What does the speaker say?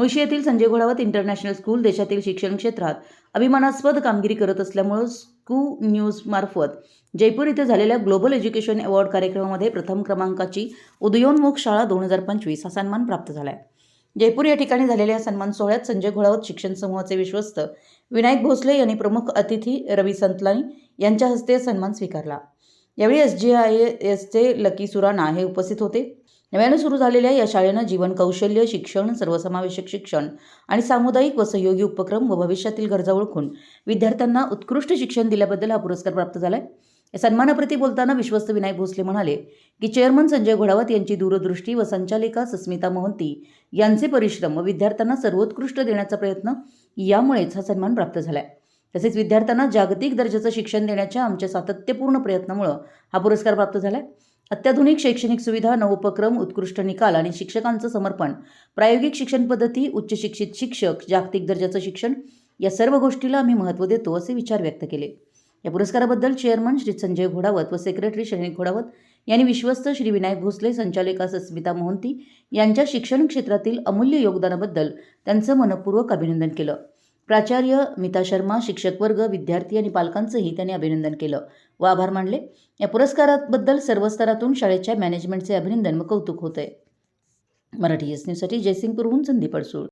मुळशी येथील Sanjay Ghodawat international school देशातील शिक्षण क्षेत्रात अभिमानास्पद कामगिरी करत असल्यामुळं स्कू न्यूजमार्फत जयपूर इथे झालेल्या ग्लोबल एज्युकेशन अवॉर्ड कार्यक्रमामध्ये प्रथम क्रमांकाची उदयोन्मुख शाळा दोन हजार पंचवीस हा सन्मान प्राप्त झाला आहे जयपूर या ठिकाणी झालेल्या सन्मान सोहळ्यात संजय घोडावत शिक्षण समूहाचे विश्वस्त विनायक भोसले यांनी प्रमुख अतिथी रवी संतलानी यांच्या हस्ते सन्मान स्वीकारला. यावेळी एस जी आय एसचे लकी सुराणा हे उपस्थित होते. नव्यानं सुरू झालेल्या या शाळेनं जीवन कौशल्य शिक्षण सर्वसमावेशक शिक्षण आणि सामुदायिक व सहयोगी उपक्रम व भविष्यातील गरजा ओळखून विद्यार्थ्यांना उत्कृष्ट शिक्षण दिल्याबद्दल हा पुरस्कार प्राप्त झाला आहे या सन्मानाप्रती बोलताना विश्वस्त विनायक भोसले म्हणाले की चेअरमन संजय घोडावत यांची दूरदृष्टी व संचालिका सस्मिता मोहंती यांचे परिश्रम व विद्यार्थ्यांना सर्वोत्कृष्ट देण्याचा प्रयत्न यामुळेच हा सन्मान प्राप्त झाला आहे तसेच विद्यार्थ्यांना जागतिक दर्जाचं शिक्षण देण्याच्या आमच्या सातत्यपूर्ण प्रयत्नामुळं हा पुरस्कार प्राप्त झाला आहे अत्याधुनिक शैक्षणिक सुविधा नवोपक्रम उत्कृष्ट निकाल आणि शिक्षकांचं समर्पण. प्रायोगिक शिक्षण पद्धती उच्च शिक्षित शिक्षक जागतिक दर्जाचं शिक्षण या सर्व गोष्टीला आम्ही महत्त्व देतो असे विचार व्यक्त केले. या पुरस्काराबद्दल चेअरमन श्री संजय घोडावत व सेक्रेटरी श्रेणी घोडावत यांनी विश्वस्त श्री विनायक भोसले संचालिका सस्मिता मोहंती यांच्या शिक्षण क्षेत्रातील अमूल्य योगदानाबद्दल त्यांचं मनपूर्वक अभिनंदन केलं. प्राचार्य मिता शर्मा शिक्षक वर्ग विद्यार्थी आणि पालकांचंही त्यांनी अभिनंदन केलं. व आभार मानले. या पुरस्काराबद्दल सर्व स्तरातून शाळेच्या मॅनेजमेंटचे अभिनंदन व कौतुक होत आहे मराठी एस न्यूजसाठी जयसिंगपूरहून संदीप अडसूळ.